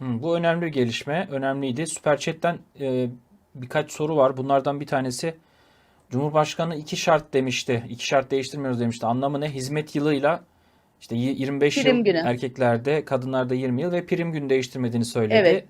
Hı, bu önemli bir gelişme. Önemliydi. Süper Chat'ten e, birkaç soru var. Bunlardan bir tanesi Cumhurbaşkanı iki şart demişti. İki şart değiştirmiyoruz demişti. Anlamı ne? Hizmet yılıyla işte y- 25 yıl Prim günü. erkeklerde, kadınlarda 20 yıl ve prim günü değiştirmediğini söyledi. Evet.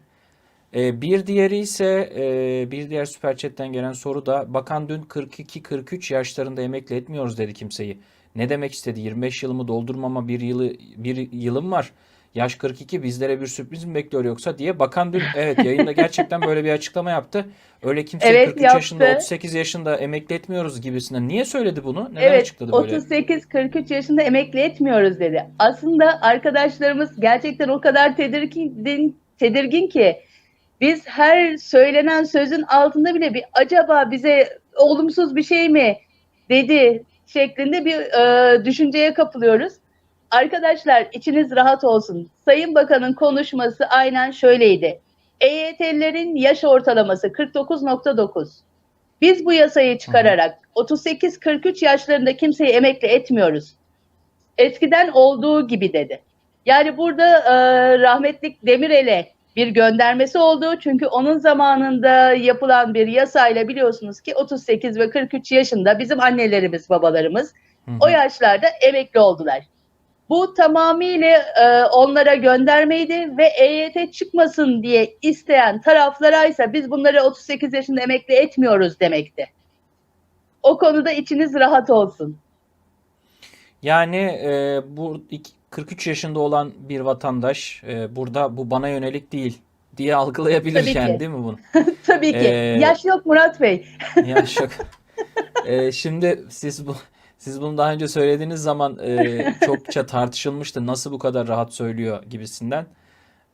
E, bir diğeri ise e, bir diğer Süper Chat'ten gelen soru da bakan dün 42-43 yaşlarında emekli etmiyoruz dedi kimseyi. Ne demek istedi? 25 yılımı doldurmama bir yılı bir yılım var. Yaş 42 bizlere bir sürpriz mi bekliyor yoksa diye bakan dün evet yayında gerçekten böyle bir açıklama yaptı. Öyle kimseyi Evet, 43 yaşında yaptı. 38 yaşında emekli etmiyoruz gibisinden. Niye söyledi bunu? Neden Evet, açıkladı böyle? 38-43 yaşında emekli etmiyoruz dedi. Aslında arkadaşlarımız gerçekten o kadar tedirgin, tedirgin ki biz her söylenen sözün altında bile bir acaba bize olumsuz bir şey mi dedi şeklinde bir e, düşünceye kapılıyoruz. Arkadaşlar içiniz rahat olsun. Sayın Bakan'ın konuşması aynen şöyleydi. EYT'lilerin yaş ortalaması 49.9. Biz bu yasayı çıkararak 38-43 yaşlarında kimseyi emekli etmiyoruz. Eskiden olduğu gibi dedi. Yani burada e, rahmetlik Demirel'e bir göndermesi oldu. Çünkü onun zamanında yapılan bir yasayla biliyorsunuz ki 38 ve 43 yaşında bizim annelerimiz, babalarımız Hı hı. o yaşlarda emekli oldular. Bu tamamıyla e, onlara göndermeydi ve EYT çıkmasın diye isteyen taraflara ise biz bunları 38 yaşında emekli etmiyoruz demekti. O konuda içiniz rahat olsun. Yani e, bu iki- 43 yaşında olan bir vatandaş e, burada bu bana yönelik değil diye algılayabilir Tabii yani ki. değil mi bunu? Tabii ki. Ee, Yaş yok Murat Bey. Ya şok. Ee, şimdi siz bu siz bunu daha önce söylediğiniz zaman e, çokça tartışılmıştı. Nasıl bu kadar rahat söylüyor gibisinden.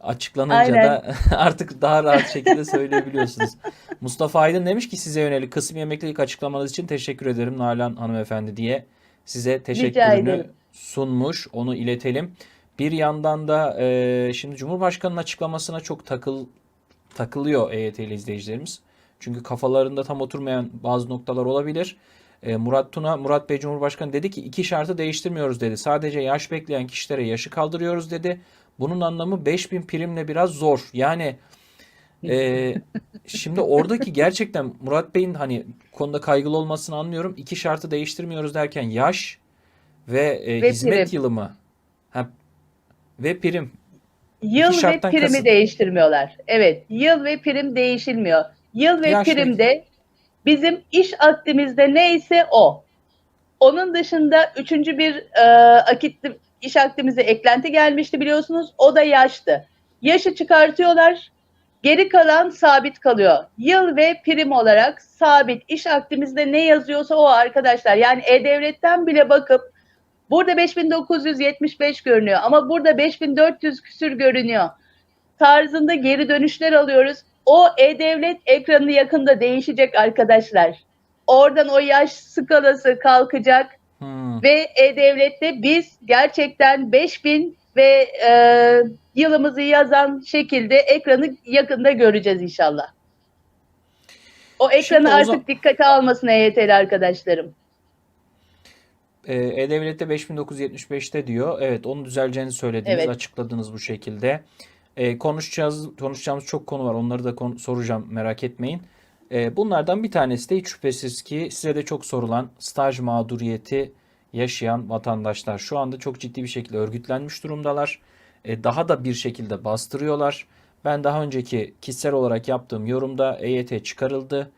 Açıklanınca Aynen. da artık daha rahat şekilde söyleyebiliyorsunuz. Mustafa Aydın demiş ki size yönelik kısmi emeklilik açıklamanız için teşekkür ederim Nalan hanımefendi diye size teşekkürünü sunmuş. Onu iletelim. Bir yandan da e, şimdi Cumhurbaşkanı'nın açıklamasına çok takıl takılıyor EYT'li izleyicilerimiz. Çünkü kafalarında tam oturmayan bazı noktalar olabilir. E, Murat Tuna, Murat Bey Cumhurbaşkanı dedi ki iki şartı değiştirmiyoruz dedi. Sadece yaş bekleyen kişilere yaşı kaldırıyoruz dedi. Bunun anlamı 5000 primle biraz zor. Yani e, şimdi oradaki gerçekten Murat Bey'in hani konuda kaygılı olmasını anlıyorum. İki şartı değiştirmiyoruz derken yaş ve, e, Ve hizmet prim. yılı mı? Ha, ve prim. Yıl ve primi kasıt. değiştirmiyorlar. Evet, yıl ve prim değişilmiyor. Yıl ve Yaş ve- prim de bizim iş akdimizde neyse o. Onun dışında üçüncü bir e, akit iş akdimize eklenti gelmişti biliyorsunuz. O da yaştı. Yaşı çıkartıyorlar. Geri kalan sabit kalıyor. Yıl ve prim olarak sabit iş akdimizde ne yazıyorsa o arkadaşlar. Yani E-Devlet'ten bile bakıp burada 5975 görünüyor ama burada 5400 küsür görünüyor. Tarzında geri dönüşler alıyoruz. O E-Devlet ekranı yakında değişecek arkadaşlar. Oradan o yaş skalası kalkacak Hmm. ve E-Devlet'te biz gerçekten 5000 ve e, yılımızı yazan şekilde ekranı yakında göreceğiz inşallah. O ekranı Şimdi o artık zaman- dikkate almasın EYT'li arkadaşlarım. Ee, E-Devlet'te 5975'te diyor. Evet, onu düzeleceğini söylediniz, Evet. açıkladınız bu şekilde. Ee, konuşacağız, konuşacağımız çok konu var. Onları da kon- soracağım, merak etmeyin. Ee, bunlardan bir tanesi de hiç şüphesiz ki size de çok sorulan staj mağduriyeti yaşayan vatandaşlar. Şu anda çok ciddi bir şekilde örgütlenmiş durumdalar. Ee, daha da bir şekilde bastırıyorlar. Ben daha önceki kişisel olarak yaptığım yorumda EYT çıkarıldı.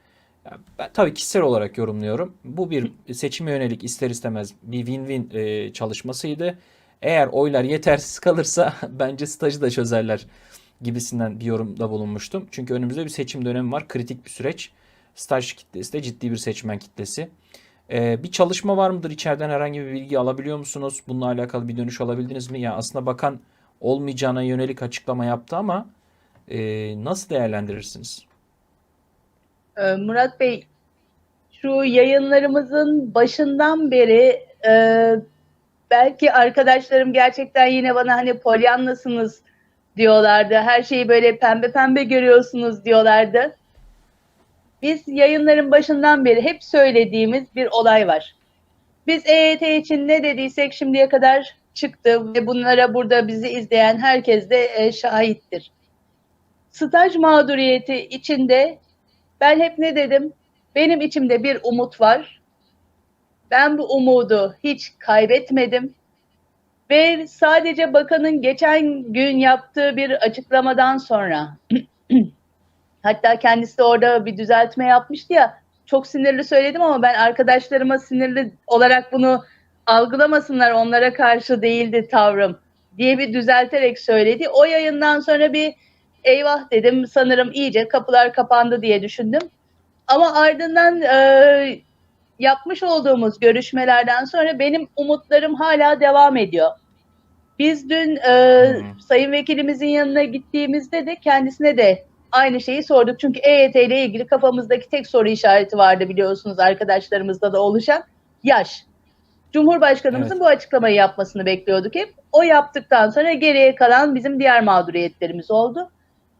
Ben tabii kişisel olarak yorumluyorum. Bu bir seçime yönelik ister istemez bir win-win e, çalışmasıydı. Eğer oylar yetersiz kalırsa bence stajı da çözerler gibisinden bir yorumda bulunmuştum. Çünkü önümüzde bir seçim dönemi var. Kritik bir süreç. Staj kitlesi de ciddi bir seçmen kitlesi. E, bir çalışma var mıdır? İçeriden herhangi bir bilgi alabiliyor musunuz? Bununla alakalı bir dönüş alabildiniz mi? Ya aslında bakan olmayacağına yönelik açıklama yaptı ama e, nasıl değerlendirirsiniz? Ee, Murat Bey, şu yayınlarımızın başından beri e, belki arkadaşlarım gerçekten yine bana hani polyanlasınız diyorlardı. Her şeyi böyle pembe pembe görüyorsunuz diyorlardı. Biz yayınların başından beri hep söylediğimiz bir olay var. Biz EYT için ne dediysek şimdiye kadar çıktı ve bunlara burada bizi izleyen herkes de e, şahittir. staj mağduriyeti içinde ben hep ne dedim? Benim içimde bir umut var. Ben bu umudu hiç kaybetmedim. Ve sadece bakanın geçen gün yaptığı bir açıklamadan sonra hatta kendisi de orada bir düzeltme yapmıştı ya çok sinirli söyledim ama ben arkadaşlarıma sinirli olarak bunu algılamasınlar onlara karşı değildi tavrım diye bir düzelterek söyledi. O yayından sonra bir eyvah dedim sanırım iyice kapılar kapandı diye düşündüm. Ama ardından e, yapmış olduğumuz görüşmelerden sonra benim umutlarım hala devam ediyor. Biz dün e, Hmm. Sayın Vekilimizin yanına gittiğimizde de kendisine de aynı şeyi sorduk. Çünkü EYT ile ilgili kafamızdaki tek soru işareti vardı biliyorsunuz arkadaşlarımızda da oluşan yaş. Cumhurbaşkanımızın Evet. bu açıklamayı yapmasını bekliyorduk hep. O yaptıktan sonra geriye kalan bizim diğer mağduriyetlerimiz oldu.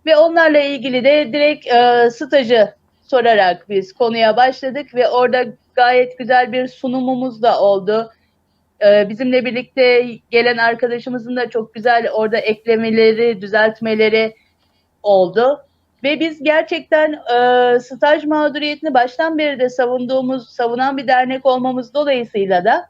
Ve onlarla ilgili de direkt e, stajı sorarak biz konuya başladık ve orada gayet güzel bir sunumumuz da oldu. E, bizimle birlikte gelen arkadaşımızın da çok güzel orada eklemeleri, düzeltmeleri oldu. Ve biz gerçekten e, staj mağduriyetini baştan beri de savunduğumuz, savunan bir dernek olmamız dolayısıyla da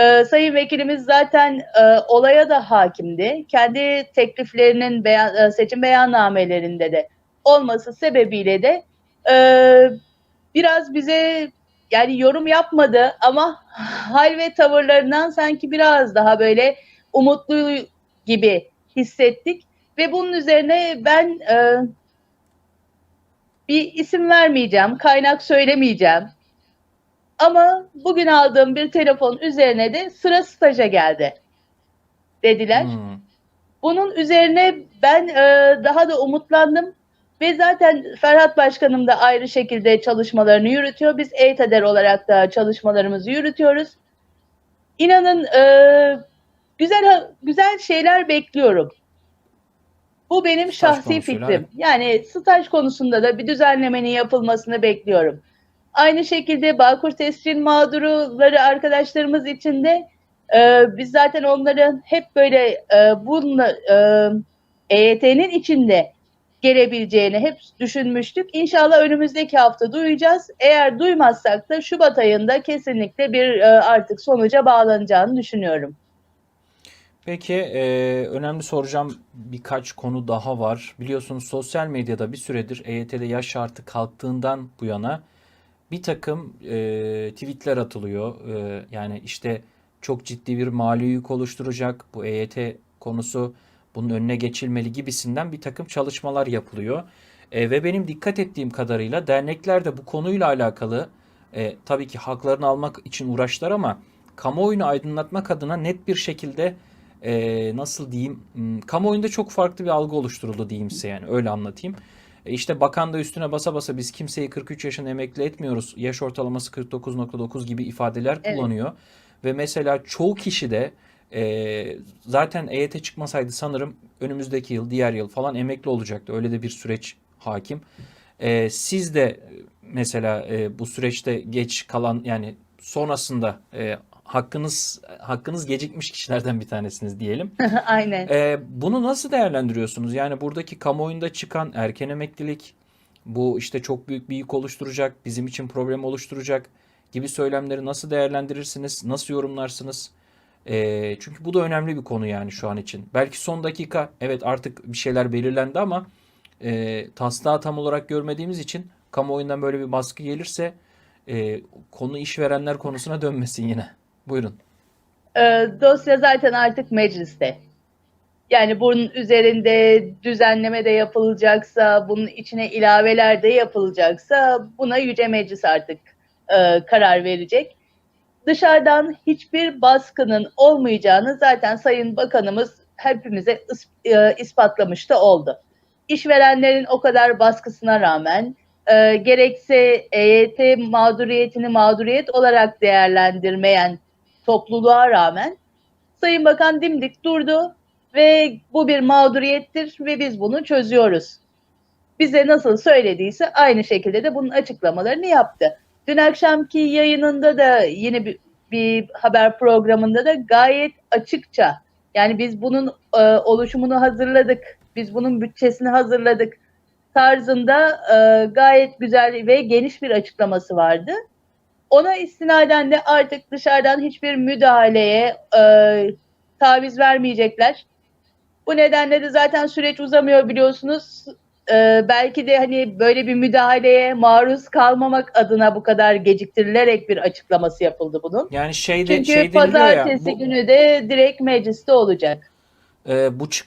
e, Sayın Vekilimiz zaten e, olaya da hakimdi. Kendi tekliflerinin e, seçim beyannamelerinde de olması sebebiyle de biraz bize yani yorum yapmadı ama hal ve tavırlarından sanki biraz daha böyle umutlu gibi hissettik. Ve bunun üzerine ben e, bir isim vermeyeceğim, kaynak söylemeyeceğim. Ama bugün aldığım bir telefon üzerine de sıra staja geldi dediler. Hmm. Bunun üzerine ben e, daha da umutlandım ve zaten Ferhat Başkanım da ayrı şekilde çalışmalarını yürütüyor. Biz EYTADER olarak da çalışmalarımızı yürütüyoruz. İnanın e, güzel güzel şeyler bekliyorum. Bu benim Staj şahsi konusuyla, fikrim. Yani staj konusunda da bir düzenlemenin yapılmasını bekliyorum. Aynı şekilde Bağkur tescil mağduruları arkadaşlarımız için de e, biz zaten onları hep böyle e, bununla e, EYT'nin içinde gelebileceğini hep düşünmüştük. İnşallah önümüzdeki hafta duyacağız. Eğer duymazsak da Şubat ayında kesinlikle bir e, artık sonuca bağlanacağını düşünüyorum. Peki e, önemli soracağım birkaç konu daha var. Biliyorsunuz sosyal medyada bir süredir EYT'de yaş şartı kalktığından bu yana bir takım e, tweetler atılıyor. E, yani işte çok ciddi bir mali yük oluşturacak bu EYT konusu bunun önüne geçilmeli gibisinden bir takım çalışmalar yapılıyor. E, ve benim dikkat ettiğim kadarıyla dernekler de bu konuyla alakalı e, tabii ki haklarını almak için uğraştılar ama kamuoyunu aydınlatmak adına net bir şekilde e, nasıl diyeyim hmm, kamuoyunda çok farklı bir algı oluşturuldu diyeyim size yani öyle anlatayım. E, işte bakan da üstüne basa basa biz kimseyi 43 yaşında emekli etmiyoruz. Yaş ortalaması 49.9 gibi ifadeler Evet. kullanıyor. Ve mesela çoğu kişi de e, zaten EYT çıkmasaydı sanırım önümüzdeki yıl, diğer yıl falan emekli olacaktı. Öyle de bir süreç hakim. E, siz de e, mesela e, bu süreçte geç kalan yani sonrasında e, hakkınız hakkınız gecikmiş kişilerden bir tanesiniz diyelim. Aynen. Ee, bunu nasıl değerlendiriyorsunuz? Yani buradaki kamuoyunda çıkan erken emeklilik bu işte çok büyük bir yük oluşturacak, bizim için problem oluşturacak gibi söylemleri nasıl değerlendirirsiniz? Nasıl yorumlarsınız? Ee, çünkü bu da önemli bir konu yani şu an için. Belki son dakika evet artık bir şeyler belirlendi ama e, taslağı tam olarak görmediğimiz için kamuoyundan böyle bir baskı gelirse e, konu işverenler konusuna dönmesin yine. Buyurun. E, dosya zaten artık mecliste. Yani bunun üzerinde düzenleme de yapılacaksa, bunun içine ilaveler de yapılacaksa buna Yüce Meclis artık e, karar verecek. Dışarıdan hiçbir baskının olmayacağını zaten Sayın Bakanımız hepimize e, ispatlamış da oldu. İşverenlerin o kadar baskısına rağmen e, gerekse EYT mağduriyetini mağduriyet olarak değerlendirmeyen topluluğa rağmen Sayın Bakan dimdik durdu ve bu bir mağduriyettir ve biz bunu çözüyoruz. Bize nasıl söylediyse aynı şekilde de bunun açıklamalarını yaptı. Dün akşamki yayınında da yine bir, bir haber programında da gayet açıkça yani biz bunun e, oluşumunu hazırladık Biz bunun bütçesini hazırladık tarzında e, gayet güzel ve geniş bir açıklaması vardı. Ona istinaden de artık dışarıdan hiçbir müdahaleye e, taviz vermeyecekler. Bu nedenle de zaten süreç uzamıyor biliyorsunuz. E, belki de hani böyle bir müdahaleye maruz kalmamak adına bu kadar geciktirilerek bir açıklaması yapıldı bunun. Yani şeyde Çünkü şey deniliyor ya pazartesi bu, günü de direkt mecliste olacak. e, bu çık